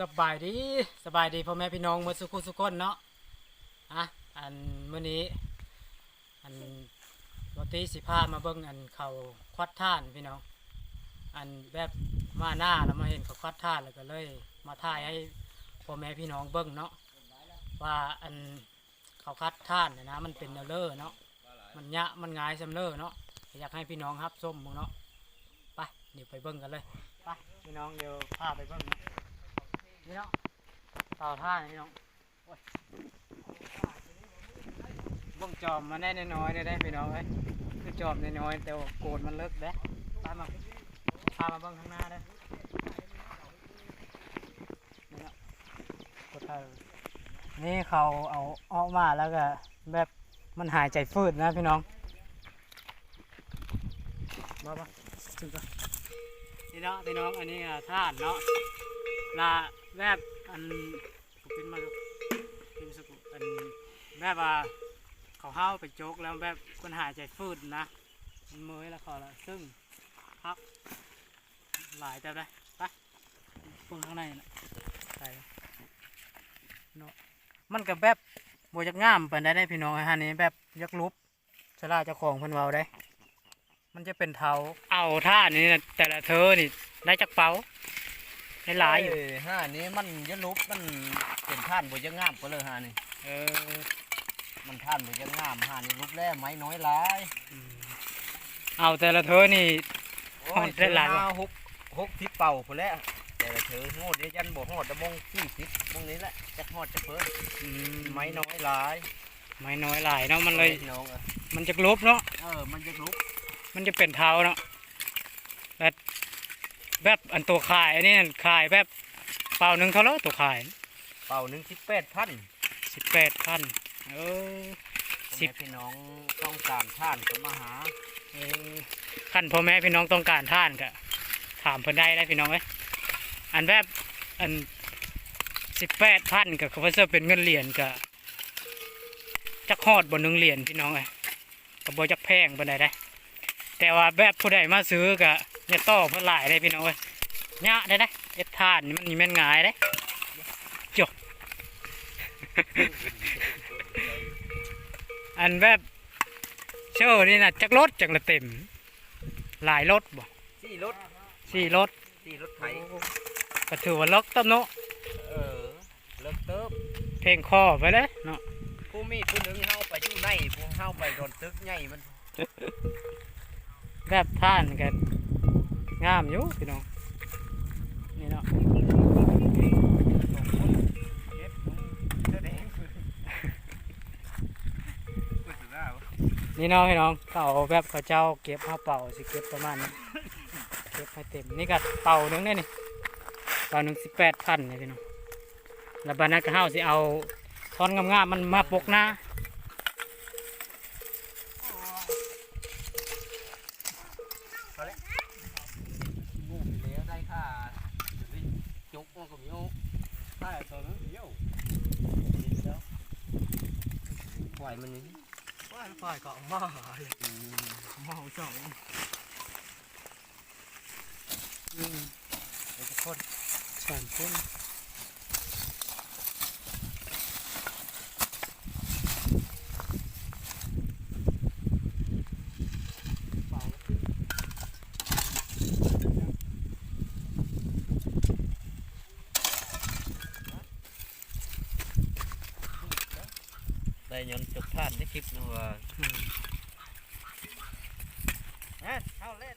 สบายดีสบายดีพ่อแม่พี่น้องมือสุขุสุขคนเนาะอะอันมื้อนี้ อันรตีสิพามาเบิ่งอันเขาควัดท่านพี่น้อง อันแบบมาหน้าแล้วมาเห็นเขาควัดท่านแล้วก็เลย มาถ่ายให้พ่อแม่พี่น้องเบิ่งเนาะว่าอันเขาคัดท่านเนี่ยนะ มันเป็นแนวเลอร์เนาะมันยะมันงายซำเลอร์เนาะอยากให้พี่น้องรับส้มมึงเนาะไปเดี๋ยวไปเบิ่งกันเลยไปพี่น้องเดี๋ยวพาไปเบิ่ง พี่นาะเต่าท่านี่นาะโอ้ยบ้งจอมมาแน่น้อยๆได้พี่น้องเอ้ยคือจอมน้อยๆแต่โกนมันเลิกเด้ตามมาพามาบ้างข้างหน้าเด้นี่เขาเอาออกมาแล้วก็แบบมันหายใจฟืดนะพี่น้องบ้าบ้าถึงก่อนนี่เนาะพี่น้องอันนี้ท่านเนาะลา แวบอันผมเป็นมาดูเป็นสกุอันแวบว่าเขาห้าวไปโจกแล้วแบบคนหายใจฟืดนะมันเมยแล้วขาละซึ่งพักหลายแต่ได้ไปเพิ่งข้างในนะใส่เนาะมันกับแบบโบวจักง่ามปานได้ได้พี่น้องฮะนี่แบบยักลุบสลาเจ้าของเพิ่นเว้าได้ มันจะเป็นเทาเอาท่านี่นะแต่ละเธอนี่ได้จักเป๋า ได้หลายอยู่ เห้านี้มันยะลุบมันเป็นท่านบ่ยังงามก็เลยฮานี่เออ มันท่านบ่ยังงามฮานี่ลุบแล้วไม้น้อยหลายเอาแต่ละเธอนี่โอ้ฮอดได้หลายบ่ห้หกหกทิศเป่าพุ่นแหล้วแต่ละเธอโหดเดี๋ยวยันบ่ฮอดตะมงสี่สิบมงนี้แหละจะฮอดจะเพิ่นอืไม้น้อยหลายไม้น้อยหลายเนาะมันเลย น้องเออมันจะลบเนาะเออมันจะลุบมันจะเป็นเท้าเนาะแบบ แบบอันตัวขายอันนี้ขายแบบเปล่าหนึ่งเท่าไหรตัวขายเป่าหนึ่งสิบแปดพันสิบแปดพันเออ สิสิบพี่น้องต้องการท่านก็มาหาเออขั้นพ่อแม่พี่น้องต้องการท่านก็ถามเพิ่นได้ได้พี่น้องเอ้ยอันแบบอันสิบแปดพันกับเขาเพิ่นเป็นเงินเหรียญก็จักฮอดบนหนึ่งเหรียญพี่น้องเอ้ยก็บ่จักแพงปานใดได้ แต่ว่าแบบผู้ใดมาซื้อก็ เนี่ยต่อเพิ่นหลายได้พี่น้องเอ้ยยะได้ได้เอ็ดทานนี่มันนี่แม่นง่ายได้จบอันแบบเชื่อนี่นะจักรถจักละเต็ม หลายรถบ่สี่รถสี่รถสี่รถไถก็ถือว่าล็อกต้มเนาะเออเลิกเติบเพลงคอไปเลยเนาะผู้มีผู้หนึงเฮาไปอยู่ในผู้เฮาไปโดนตึกใหญ่มันแบบท่านกัน งามอยู่พี่น้องนี่เนาะเก็บแสดงคือพูดถึงแล้วนี่เนาะพี่น้องเขาเอาแบบเขาเจ้าเก็บมาเป่าสิเก็บประมาณนี้เก็บให้เต็มนี่ก็เป่าหนึงเนี่ยนี่เป่าหนึ่งสิบแปดพันเนี่ยพี่น้องแล้วบานนั้นก็เฮาสิเอาท่อนงามๆมันมาปกหน้า งูไปแล้วได้ค่าจุกมันก็มีโอ้ได้ตัวนึงเดียวป ล่อยมันนี่ว่าปล่อยก็มาเลยมาสองอืมไอ้คนสามคนเป่าขึ้นได้ยน ต์จุกท่านคลิปนะว่าเอ๊ะเอาเล่น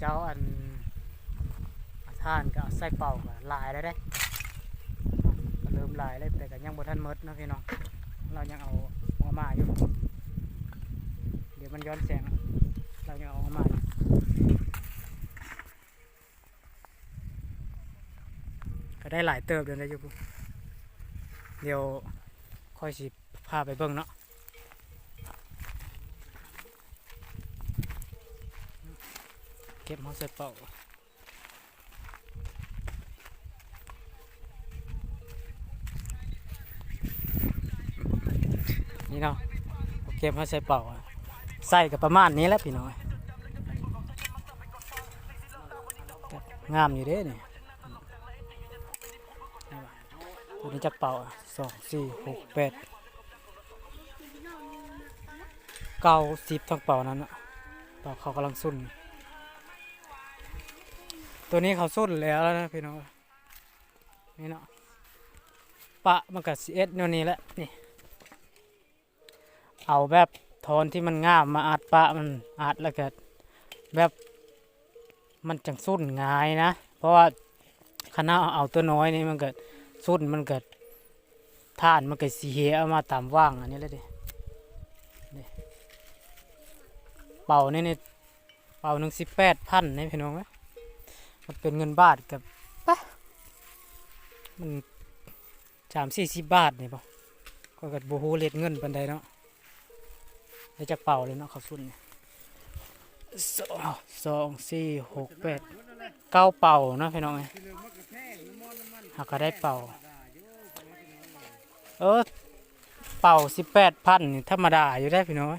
เจ้าอันท่านก็ใส่เป่าก็ลายแล้วได้ ก็เริ่มลายแล้วแต่ก็ยังบ่ทันหมดนะพี่น้องเรายังเอาหัวมาอยู่ เดี๋ยวมันย้อนแสง เรายังเอาหัวมาก็ได้หลายเติบเดี๋ยวนะจุ๊บเดี๋ยวค่อยสิพาไปเบิ่งเนาะเก็บมาใส่เป่า นี่เนาะโอเคมาใส่เป่าใส่กับประมาณนี้แหละพี่น้อยงามอยู่เด้นี่ตัวนี้จักเป่าอะสองสี่หกแปดเก้าสิบทั้งเป่านั้นอะเป่าเขากำลังสุ่นตัวนี้เขาสุ่นแล้วนะพี่น้องนี่เนาะปะมันกับสีเอสโน่นนี่แหละนี่ เอาแบบโทนที่มันงามมาอัดปะมันอัดแล้วก็แบบมันจังสุ่นง่ายนะ เพราะว่าคณะเอาตัวน้อยนี่มันเกิดสุ่นมันเกิดท่านมันเกิดสีเหียเอามาตามว่างอันนี้เลยดิเป่านี่นี่เป่าหนึ่งสิบแปดพันนี่พี่น้องไหมมันเป็นเงินบาทกับปะมันสามสี่สิบบาทนี่ปะก็กับบูฮูเลทเงินปันใดเนาะ ได้จากเป่าเลยเนาะเขาสุนเนี่ยสองสี่หกแปดเก้าเป่าเนาะพี่น้องไงหากก็ได้เป่า เออเป่าสิบแปดพันธรรมดาอยู่ได้พี่น้อย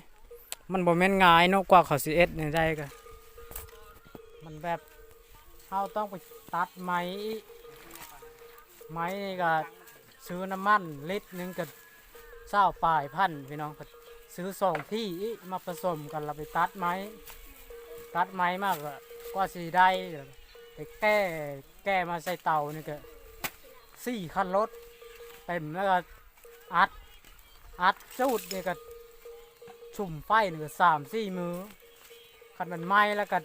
มันบ่แม่นง่ายเนาะกว่าเขาสิเอ็ดเนี่ยได้ก็มันแบบเราต้องไปตัดไม้ไม้นี่ก็ซื้อน้ำมันลิตรหนึงก็เศร้าปลายพันพี่น้อง ซื้อสองที่มาผสมกันเราไปตัดไม้ ตัดไม้มากกว่ากว่าสีได้ไปแก้แก้มาใส่เตานี่ก็สี่คันรถเต็มแล้วก็อัดอัดจูดนี่ก็ชุ่มไฟนี่ก็สามสี่มือคันมันไหม้แล้วก็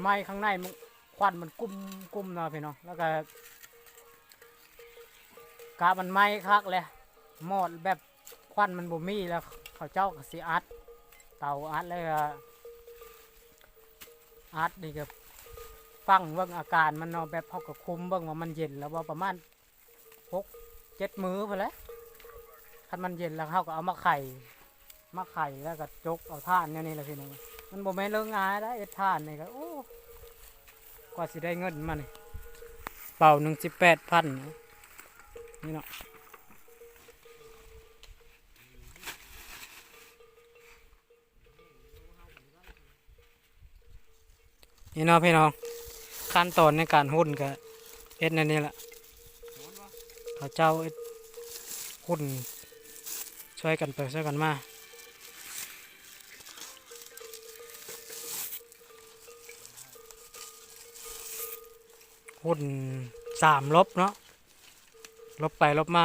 ไหม้ข้างในมันควันมันกุ้มกุ้มเนาะพี่น้องแล้วก็กามันไหม้คักเลยหมดแบบควันมันบ่มีแล้ว เขาเจ้าก็สิอัด เตาอัดแล้วก็อัดนี่ก็ฟังเบิ่งอาการมันเนาะแบบเขาก็คุมเบิ่งว่ามันเย็นแล้วว่าประมาณหกเจ็ดมื้อไปแล้วคันมันเย็นแล้วเขาก็เอามาไข่มาไข่แล้วก็จกเอาท่านเนี่ยนี่แหละพี่น้องมันบ่แม่นเรื่องงายได้เอ็ดท่านนี่ก็โอ้กว่าสิได้เงินมานี่เป่าหนึ่งสิบแปดพันนี่เนาะ นี่เนาะพี่น้องขั้นตอนในการหุ้นกับเอ็ดนั่นนี่แหละเขาเจ้าเอ็ดหุ้นช่วยกันไปช่วยกันมาหุ้นสามลบเนาะลบไปลบมา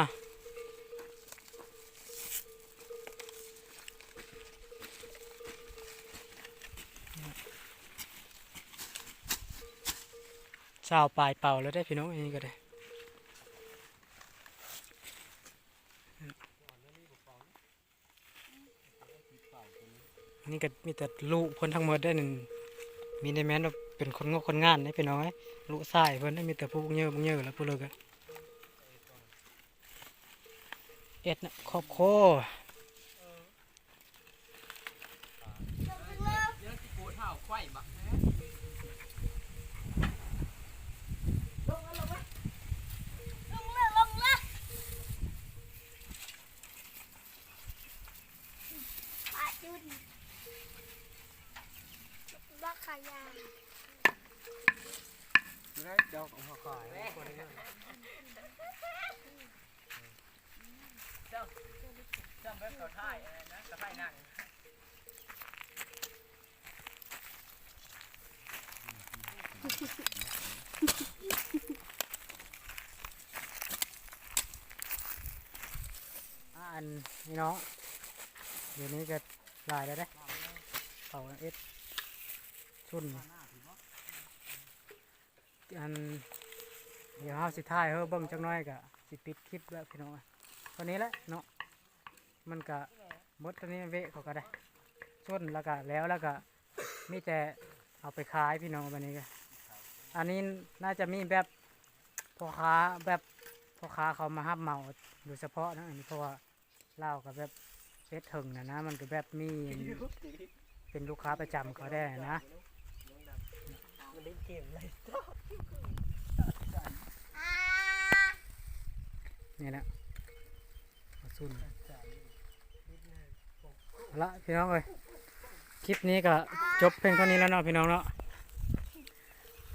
ช้าปลายเป่าแล้วได้พี่น้องอันนี้ก็ได้อันนี้ก็มีแต่ลูกเพิ่นทั้งหมดได้อนั่นมีในแม้นเป็นคนงกคนงานได้พี่น้องเอ้ยลูกชายเพิ่นได้มีแต่ผู้เยอะผู้เยอแล้วผู้เลิกอะเอ็ดนะครอบครัว เดี๋ยวสิโพดเท้าไข่บักแหน่ ลงเลยลงเลยปาจุนบักขายา ได้เจ้าของเขาขายคนนี้เจ้าเจ้าแบบเขาถ่ายอะไรนะเขาถ่ายหนังอ่าอันนี่น้องเดี๋ยวนี้ก็ลายแล้วได้เป่าเอ็ดชุน อันเดี๋ยวเฮาสิถ่ายเฮาเบิ่งจักหน้อยก็สิปิดคลิปแล้วพี่น้องอะตอนนี้แหละเนาะมันก็หมดตอนนี้เวะเขาก็ได้ชุนแล้วก็แล้วแล้วก็มีแต่เอาไปขายพี่น้องวันนี้ก็อันนี้น่าจะมีแบบพ่อค้าแบบพ่อค้าเขามาฮับเหมาโดยเฉพาะนะอันนี้เพราะว่าเล้ากับแบบเฟสถึงนะนะมันก็แบบมีเป็นลูกค้าประจำเขาได้นะ เล่นเกมเลยนี่แหละมาซุนละพี่น้องเอ้ยคลิปนี้ก็จบเพียงเท่านี้แล้วเนาะพี่น้องเนาะ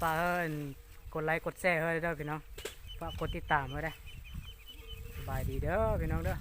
ฝากเอิ้นกดไลค์กดแชร์เฮ้ยเด้อพี่น้องฝากกดติดตามไว้ได้สบายดีเด้อพี่น้องเด้อ